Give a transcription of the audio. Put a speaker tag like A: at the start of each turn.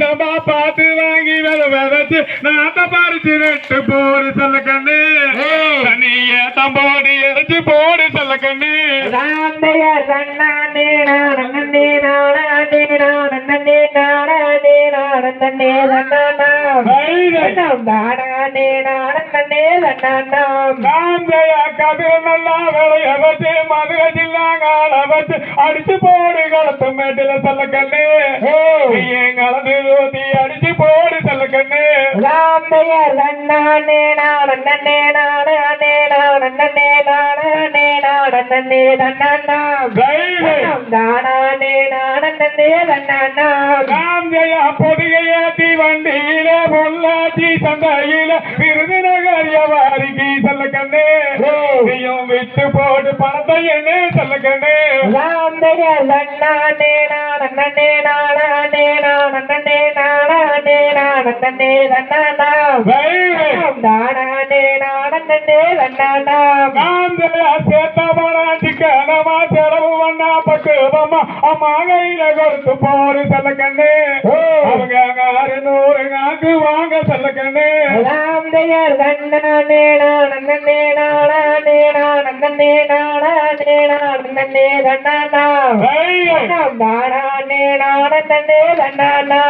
A: சம்பா பார்த்து வாங்கி வித விதைச்சு நாத்த பறிச்சு நட்டு போடு சொல்ல கண்ணு. தனிய தம்போடி எரிச்சு போடு சொல்ல கண்ணு.
B: ராந்தைய சன்னானே நானே நானே நானே நானே. நானே நானே தானே நானே நானே
A: காந்தைய கதிர் நல்லா விளைய வச்சு மதுக ஜில்லாங்கால வச்சு அடிச்சு போடு களத்து மேட்டில சொல்ல கண்ணு. கலந்து ஊத்தி அடிச்சு போடு சொல்ல கண்ணு.
B: ராந்தைய சன்னானே நானே நானே நானே நானே நானே தானே நானே நானே
A: காந்தைய பொதுகையாத்தி வண்டியில பொள்ளாச்சி சந்தையில விருதுநகர் வியாபாரிக்கு சொல்ல கண்ணு. நீயும் விட்டு போடு பணத்தை என்ன சொல்ல கண்ணு.
B: ராந்தைய சன்னானே நானே நானே நானே நானே நானே நானே நானே
A: காந்தைய சேத்த பணாச்சி கனமா செலவு பண்ணா பக்குவமா அம்மா கையில கொடுத்து போடு சொல்ல கண்ணு. அவங்க ஆறு நூறு காக்கு வாங்க சொல்ல கண்ணு
B: ராந்தையர் கண்ணனே நானே நானே நானே நானே நானே கண்ணனா தானே நானே கண்ணனா